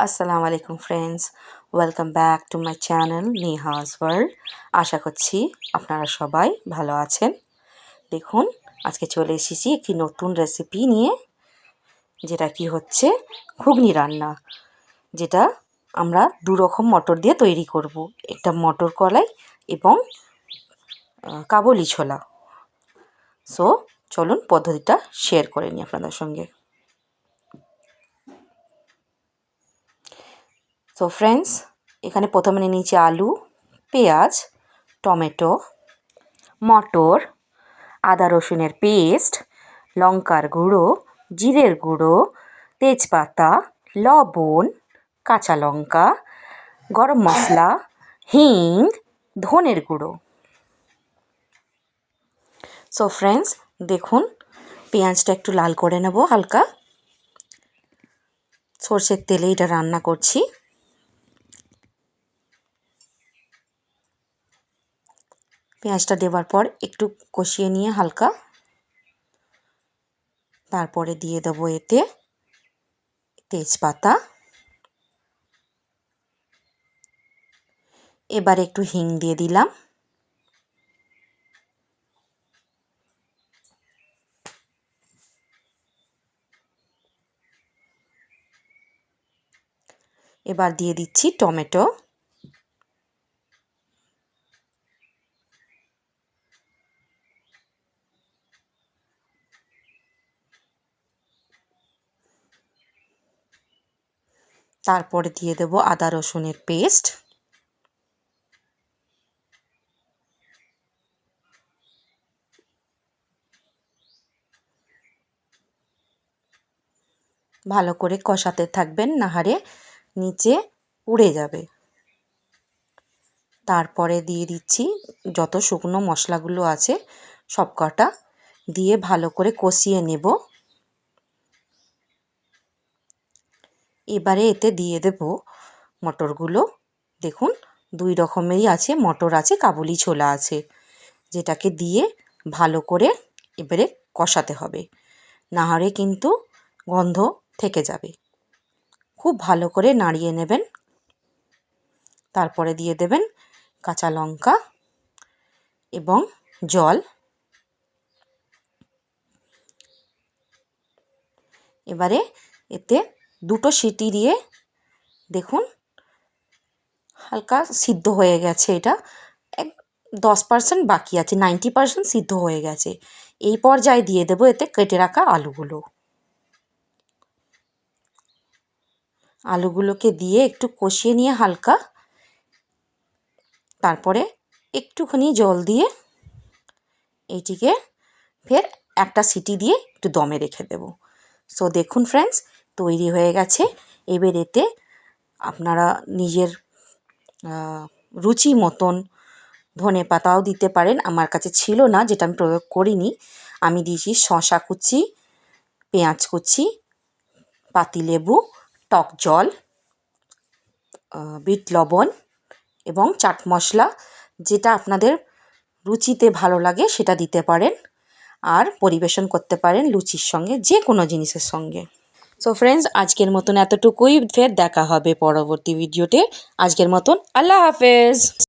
আসসালামু আলাইকুম friends welcome back to my channel Nehaj world আশা করছি আপনারা সবাই ভালো আছেন। দেখুন, আজকে চলে এসেছি একটি নতুন রেসিপি নিয়ে, যেটা কি হচ্ছে, ঘুগনি রান্না, যেটা আমরা দু রকম মটর দিয়ে তৈরি করব। একটা মটর কলাই এবং কাবলি ছোলা। সো চলুন পদ্ধতিটা শেয়ার করে নিই আপনাদের সঙ্গে। সো ফ্রেন্ডস এখানে প্রথমে নিয়ে নিয়েছি আলু, পেঁয়াজ, টমেটো, মটর, আদা রসুনের পেস্ট, লঙ্কার গুঁড়ো, জিরের গুঁড়ো, তেজপাতা, লবণ, কাঁচা লঙ্কা, গরম মশলা, হিং, ধনের গুঁড়ো। সো ফ্রেন্ডস দেখুন, পেঁয়াজটা একটু লাল করে নেব হালকা। সর্ষের তেলে এটা রান্না করছি। পেঁয়াজটা দেওয়ার পর একটু কষিয়ে নিয়ে হালকা। তারপরে দিয়ে দেবো এতে তেজপাতা। এবার একটু হিং দিয়ে দিলাম। এবার দিয়ে দিচ্ছি টমেটো। তারপরে দিয়ে দেব আদা রসুনের পেস্ট। ভালো করে কষাতে থাকবেন নাহারে, নিচে উড়ে যাবে। তারপরে দিয়ে দিচ্ছি যত শুকনো মশলাগুলো আছে সব কটা দিয়ে ভালো করে কষিয়ে নেব। এবারে এতে দিয়ে দেব মটরগুলো। দেখুন, দুই রকমেরই আছে, মটর আছে, কাবুলি ছোলা আছে। যেটাকে দিয়ে ভালো করে এবারে কষাতে হবে। নাহলে কিন্তু গন্ধ থেকে যাবে। খুব ভালো করে নাড়িয়ে নেবেন। তারপরে দিয়ে দেবেন কাঁচা লঙ্কা এবং জল। এবারে এতে দুটো সিটি দিয়ে দেখুন, হালকা সিদ্ধ হয়ে গেছে এটা। এক, দশ পার্সেন্ট বাকি আছে, নাইনটি পার্সেন্ট সিদ্ধ হয়ে গেছে। এই পর্যায়ে দিয়ে দেবো, এতে কেটে রাখা আলুগুলো। আলুগুলোকে দিয়ে একটু কষিয়ে নিয়ে হালকা, তারপরে একটুখানি জল দিয়ে এইটিকে ফের একটা সিটি দিয়ে একটু দমে রেখে দেব। সো দেখুন ফ্রেন্ডস তৈরি হয়ে গেছে। এবার এতে আপনারা নিজের রুচি মতন ধনে পাতাও দিতে পারেন। আমার কাছে ছিল না, যেটা আমি প্রয়োগ করিনি। আমি দিয়েছি শশা কুচি, পেঁয়াজ কুচি, পাতিলেবু, টক জল বিট লবণ এবং চাট মশলা। যেটা আপনাদের রুচিতে ভালো লাগে সেটা দিতে পারেন। আর পরিবেশন করতে পারেন লুচির সঙ্গে যে কোনো জিনিসের সঙ্গে। সো ফ্রেন্ডস আজকের মতন এতটুকুই। ফের দেখা হবে পরবর্তী ভিডিওতে। আজকের মতন আল্লাহ হাফেজ।